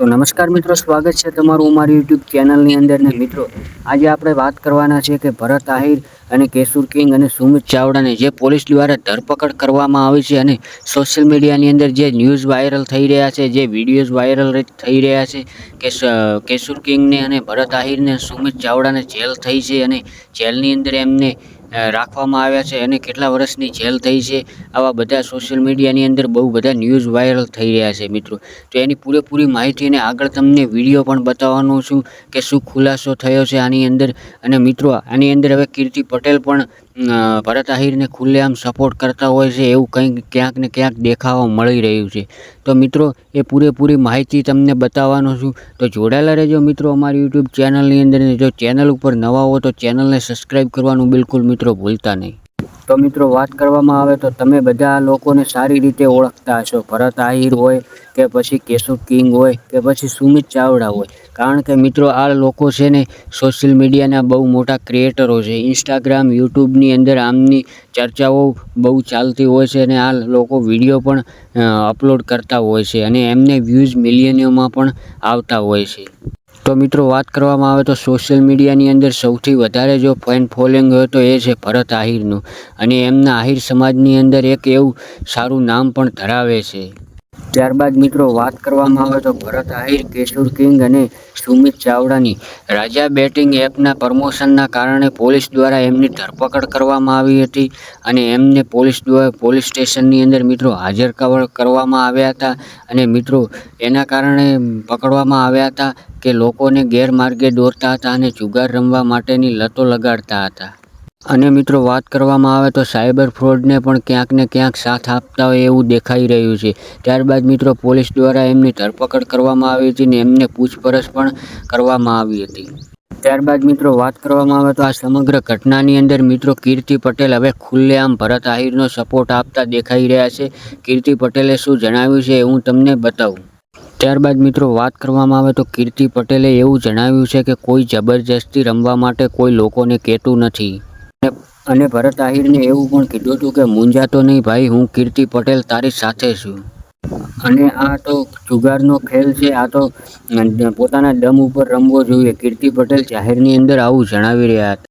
તો નમસ્કાર મિત્રો, સ્વાગત છે તમારું અમારી યુટ્યુબ ચેનલની અંદર ને મિત્રો. આજે આપણે વાત કરવાના છે કે ભરત આહિર અને કેશુર કિંગ અને સુમિત ચાવડાને જે પોલીસ દ્વારા ધરપકડ કરવામાં આવી છે અને સોશિયલ મીડિયાની અંદર જે ન્યૂઝ વાયરલ થઈ રહ્યા છે, જે વિડીયોઝ વાયરલ થઈ રહ્યા છે કે કેશુર કિંગને અને ભરત આહિરને સુમિત ચાવડાને જેલ થઈ છે અને જેલની અંદર એમને રાખવામાં આવ્યા છે અને કેટલા વર્ષની જેલ થઈ છે. આવા બધા સોશિયલ મીડિયાની અંદર બહુ બધા ન્યૂઝ વાયરલ થઈ રહ્યા છે મિત્રો. તો એની પૂરેપૂરી માહિતી અને આગળ તમને વીડિયો પણ બતાવવાનો છું કે શું ખુલાસો થયો છે આની અંદર. અને મિત્રો, આની અંદર હવે કીર્તિ પટેલ પણ ભરત આહિરને ખુલ્લેઆમ સપોર્ટ કરતા હોય છે, એવું કંઈક ક્યાંક ને ક્યાંક દેખાવા મળી રહ્યું છે. તો મિત્રો, એ પૂરેપૂરી માહિતી તમને બતાવવાનો છું. તો જોડાયેલા રહેજો મિત્રો અમારી યુટ્યુબ ચેનલની અંદર જો ચેનલ ઉપર નવા હો તો ચેનલને સબસ્ક્રાઈબ કરવાનું બિલકુલ મિત્રો ભૂલતા નહીં. તો મિત્રો વાત કરવામાં આવે તો તમે બધા લોકોને સારી રીતે ઓળખતા હશો. ભરત આહિર હોય કે પછી કેશુ કિંગ હોય કે પછી સુમિત ચાવડા હોય. કારણ કે મિત્રો આ લોકો છે ને સોશિયલ મીડિયાના બહુ મોટા ક્રિએટરો છે. ઇન્સ્ટાગ્રામ યુટ્યુબની અંદર આમની ચર્ચાઓ બહુ ચાલતી હોય છે અને આ લોકો વીડિયો પણ અપલોડ કરતા હોય છે અને એમને વ્યૂઝ મિલિયનોમાં પણ આવતા હોય છે. તો મિત્રો વાત કરવામાં આવે તો સોશિયલ મીડિયાની અંદર સૌથી વધારે જો ફેન ફોલોઈંગ હોય તો એ છે ભરત આહિરનું. અને એમના આહિર સમાજની અંદર એક એવું સારું નામ પણ ધરાવે છે. ત્યારબાદ મિત્રો વાત કરવામાં આવે તો ભરત આહિર કેશુર કિંગ અને સુમિત ચાવડાની. રાજા બેટિંગ એપના પ્રમોશનના કારણે પોલીસ દ્વારા એમની ધરપકડ કરવામાં આવી હતી અને એમને પોલીસ દ્વારા પોલીસ સ્ટેશનની અંદર મિત્રો હાજર કવર- કરવામાં આવ્યા હતા અને મિત્રો એના કારણે પકડવામાં આવ્યા હતા કે લોકોને ગેરમાર્ગે દોરતા હતા અને જુગાર રમવા માટેની લતો લગાડતા હતા. અને મિત્રો વાત કરવામાં આવે તો સાયબર ફ્રોડને પણ ક્યાંક ને ક્યાંક સાથ આપતા હોય એવું દેખાઈ રહ્યું છે. ત્યારબાદ મિત્રો પોલીસ દ્વારા એમની ધરપકડ કરવામાં આવી હતી ને એમને પૂછપરછ પણ કરવામાં આવી હતી. ત્યારબાદ મિત્રો વાત કરવામાં આવે તો આ સમગ્ર ઘટનાની અંદર મિત્રો કીર્તિ પટેલ હવે ખુલ્લેઆમ ભરત આહિરનો સપોર્ટ આપતા દેખાઈ રહ્યા છે. કીર્તિ પટેલે શું જણાવ્યું છે હું તમને બતાવું. ત્યારબાદ મિત્રો વાત કરવામાં આવે તો કીર્તિ પટેલે એવું જણાવ્યું છે કે કોઈ જબરજસ્તી રમવા માટે કોઈ લોકોને કહેતું નથી. અને ભરત આહિરને એવું પણ કીધું હતું કે મૂંઝાતો નહીં ભાઈ, હું કીર્તિ પટેલ તારી સાથે છું. અને આ તો જુગારનો ખેલ છે, આ તો પોતાના દમ ઉપર રમવો જોઈએ. કીર્તિ પટેલ જાહેરની અંદર આવું જણાવી રહ્યા હતા.